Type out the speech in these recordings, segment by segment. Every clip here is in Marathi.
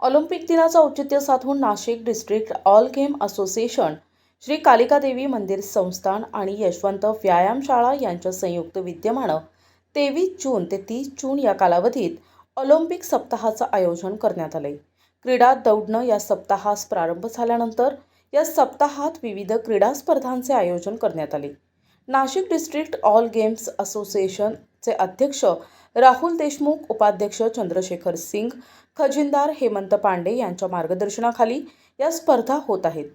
ऑलिम्पिक दिनाचं औचित्य साधून Nashik district all game association Shri Kalikadevi Mandir Sansthan आणि यशवंत व्यायामशाळा यांच्या संयुक्त विद्यमानं तेवीस जून ते तीस जून या कालावधीत ऑलिम्पिक सप्ताहाचं आयोजन करण्यात आले क्रीडा दौडणं या सप्ताहास प्रारंभ झाल्यानंतर या सप्ताहात विविध क्रीडा स्पर्धांचे आयोजन करण्यात आले. नाशिक डिस्ट्रिक्ट ऑल गेम्स असोसिएशनचे अध्यक्ष राहुल देशमुख उपाध्यक्ष चंद्रशेखर सिंग खजिनदार हेमंत पांडे यांच्या मार्गदर्शनाखाली या स्पर्धा होत आहेत.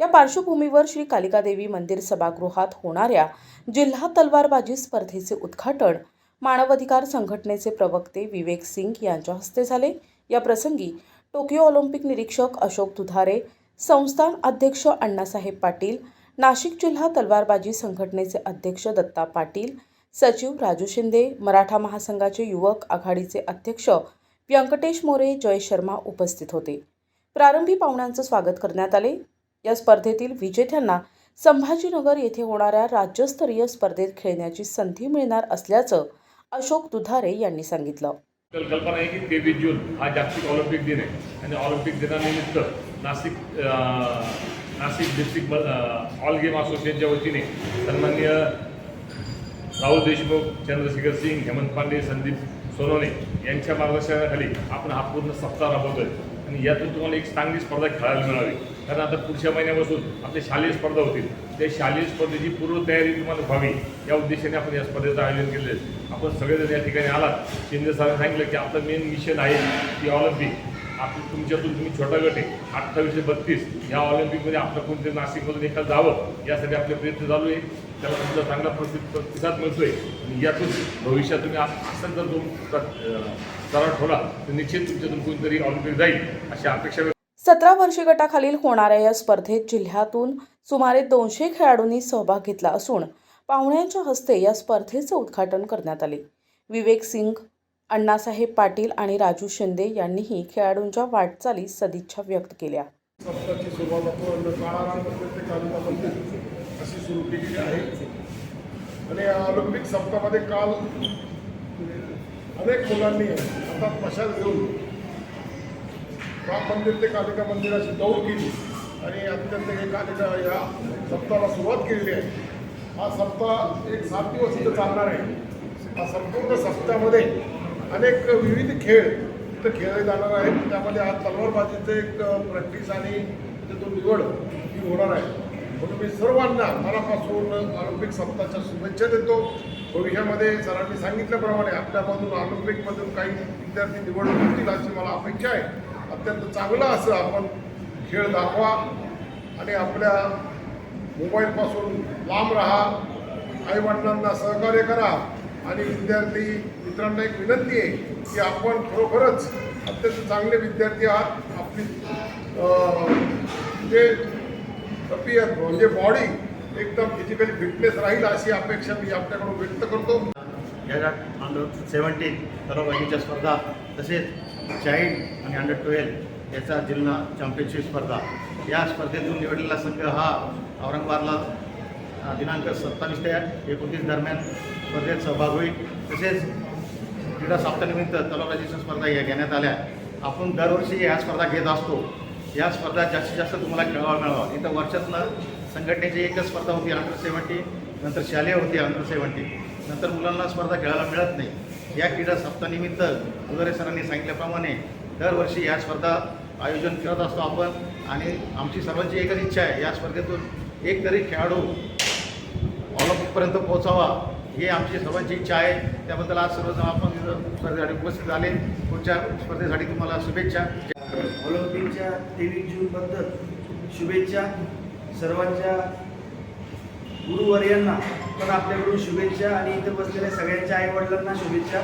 या पार्श्वभूमीवर श्री कालिकादेवी मंदिर सभागृहात होणाऱ्या जिल्हा तलवारबाजी स्पर्धेचे उद्घाटन मानवाधिकार संघटनेचे प्रवक्ते विवेक सिंग यांच्या हस्ते झाले. या प्रसंगी टोकियो ऑलिम्पिक निरीक्षक अशोक दुधारे संस्थान अध्यक्ष अण्णासाहेब पाटील नाशिक जिल्हा तलवारबाजी संघटनेचे अध्यक्ष दत्ता पाटील सचिव राजू शिंदे मराठा महासंघाचे युवक आघाडीचे अध्यक्ष व्यंकटेश मोरे जय शर्मा उपस्थित होते. प्रारंभी पाहुण्यांचं स्वागत करण्यात आले. या स्पर्धेतील विजेत्यांना संभाजीनगर येथे होणाऱ्या राज्यस्तरीय स्पर्धेत खेळण्याची संधी मिळणार असल्याचं अशोक दुधारे यांनी सांगितलं. कल्पना आहे की तेवीस जून हा जागतिक ऑलिम्पिक दिन आहे आणि ऑलिम्पिक दिनानिमित्त Nashik Nashik district all game असोसिएशनच्या वतीने सन्माननीय राहुल देशमुख चंद्रशेखर सिंग हेमंत पांडे संदीप सोनवणे यांच्या मार्गदर्शनाखाली आपण हा पूर्ण सप्ताह राबवतोय. आणि यातून तुम्हाला एक चांगली स्पर्धा खेळायला मिळावी. कारण आता पुढच्या महिन्यापासून आपल्या शालेय स्पर्धा होतील. त्या शालेय स्पर्धेची पूर्वतयारी तुम्हाला व्हावी. या उद्देशाने आपण या स्पर्धेचं आयोजन केलेलं आहे. आपण सगळेजण या ठिकाणी आलात. शिंदे सरांनी सांगितलं की आपलं मेन मिशन आहे की ऑलिम्पिक. आपलं तुमच्यातून तुम्ही छोटा गट आहे. अठ्ठावीसशे बत्तीस या ऑलिम्पिकमध्ये आपलं कोणतरी नाशिकमधून एखादं जावं यासाठी आपले प्रयत्न चालू आहे. त्याला तुमचा चांगला प्रति प्रतिसाद मिळतोय. आणि यातून भविष्यात तुम्ही असं जर तुम सराव ठेवला तर निश्चित तुमच्यातून कोणतरी ऑलिम्पिक जाईल अशी अपेक्षा सतरा वर्षे गटाखालील होणाऱ्या या स्पर्धेत जिल्ह्यातून सुमारे दोनशे खेळाडूंनी सहभाग घेतला असून पाहुण्यांच्या हस्ते या स्पर्धेचे उद्घाटन करण्यात आले. विवेक सिंग अण्णासाहेब पाटील आणि राजू शिंदे यांनीही खेळाडूंच्या वाटचालीस सदिच्छा व्यक्त केल्या सप्ताहाची सुरुवात आपण काळारामध्ये ते कालिका मंदिर अशी सुरू केलेली आहे आणि या ऑलिम्पिक सप्ताहामध्ये काल अनेक मुलांनी हातात मशाल घेऊन राम मंदिर ते कालिका मंदिराची दौड केली. आणि अत्यंत हे कालिका या सप्ताहाला सुरुवात केलेली आहे. हा सप्ताह एक सात दिवस इथं चालणार आहे. हा संपूर्ण सप्ताहामध्ये अनेक विविध खेळ इथं खेळले जाणार आहेत. त्यामध्ये आज तलवारबाजीचं एक प्रॅक्टिस आणि त्यातून निवड ही होणार आहे. म्हणून मी सर्वांना मनापासून ऑलिम्पिक सप्ताहाच्या शुभेच्छा देतो. भविष्यामध्ये सरांनी सांगितल्याप्रमाणे आपल्यामधून ऑलिम्पिकमधून काही विद्यार्थी निवडून होतील अशी मला अपेक्षा आहे. अत्यंत चांगलं असं आपण खेळ दाखवा आणि आपल्या मोबाईलपासून लांब राहा. आईवडिलांना सहकार्य करा आणि विद्यार्थी मित्रांना एक विनंती आहे की आपण खरोखरच अत्यंत चांगले विद्यार्थी आहात. आपली जे तब्येत म्हणजे बॉडी एकदम फिजिकली फिटनेस राहील अशी अपेक्षा मी आपल्याकडून व्यक्त करतो. या अंडर सेवन्टीन तलवारबाजीच्या स्पर्धा तसेच चाइल्ड आणि अंडर ट्वेल्व याचा जिल्हा चॅम्पियनशिप स्पर्धा. या स्पर्धेतून निवडलेला संघ हा औरंगाबादला दिनांक सत्तावीस ते एकोणतीस दरम्यान स्पर्धेत सहभाग होईल. तसेच क्रीडा साप्तानिमित्त तलवारबाजीच्या स्पर्धा या घेण्यात आल्या. आपण दरवर्षी या स्पर्धा घेत असतो. या स्पर्धा जास्तीत जास्त तुम्हाला खेळावा मिळावा. इथं वर्षातनं संघटनेची एकच स्पर्धा होती अंडर सेवन्टी नंतर शालेय होती अंडर सेवन्टी नंतर मुलांना स्पर्धा खेळायला मिळत नाही. या क्रीडा सप्ताहानिमित्त उदरे सरांनी सांगितल्याप्रमाणे दरवर्षी या स्पर्धा आयोजन करत असतो आपण. आणि आमची सर्वांची एकच इच्छा आहे या स्पर्धेतून एक तरी खेळाडू ऑलिम्पिकपर्यंत पोहोचावा ही आमची सर्वांची इच्छा आहे. त्याबद्दल आज सर्वजण आपण स्पर्धेसाठी उपस्थित झाले. पुढच्या स्पर्धेसाठी तुम्हाला शुभेच्छा. ऑलिम्पिकच्या तेवीस जूनबद्दल शुभेच्छा. सर्वांच्या गुरुवर्यांना पण आपल्याकडून शुभेच्छा आणि इथं बसलेल्या सगळ्यांच्या आईवडिलांना शुभेच्छा.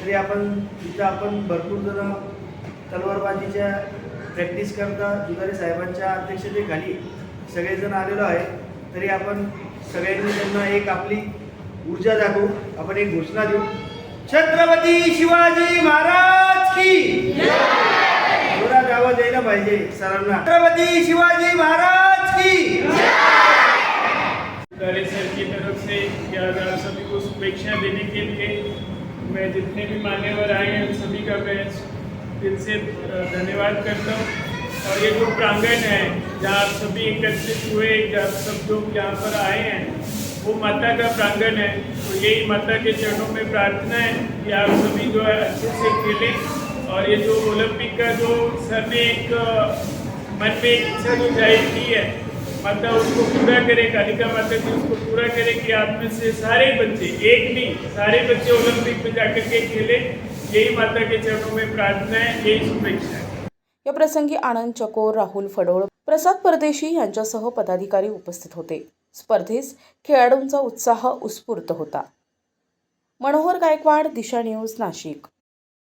तरी आपण इथं आपण भरपूर जण तलवारबाजीच्या प्रॅक्टिस करता दुधारे साहेबांच्या अध्यक्षतेखाली सगळेजण आलेलो आहे. तरी आपण सगळ्यांनी त्यांना एक आपली ऊर्जा दाखवू. आपण एक घोषणा देऊ. छत्रपती शिवाजी महाराज की शिवाजी महाराज की की तरफ़ से सभी को देने के लिए। मैं जितने भी मान्यवर आए हैं उन सभी का मैं दिल से धन्यवाद करता हूँ। और ये जो प्रांगण है, जहाँ आप सभी एकत्रित हुए, जहाँ सब लोग यहाँ पर आए हैं, वो माता का प्रांगण है। तो यही माता के चरणों में प्रार्थना है कि आप सभी जो है अच्छे से खेलें। और ये जो ओलंपिक का जो सर ने एक मन में एक इच्छा जो जाहिर की है माता उसको पूरा करे कालिका माता जी उसको पूरा करे कि आप में से सारे बच्चे एक नहीं सारे बच्चे ओलंपिक में जाकर के खेले यही माता के चरणों में प्रार्थना है यही शुभेच्छा है। या प्रसंगी आनंद चकोर राहुल फडोळ प्रसाद परदेशी यांच्यासह पदाधिकारी उपस्थित होते. स्पर्धेस खेळाडूंचा उत्साह उत्स्फूर्त होता. मनोहर गायकवाड दिशा न्यूज नाशिक.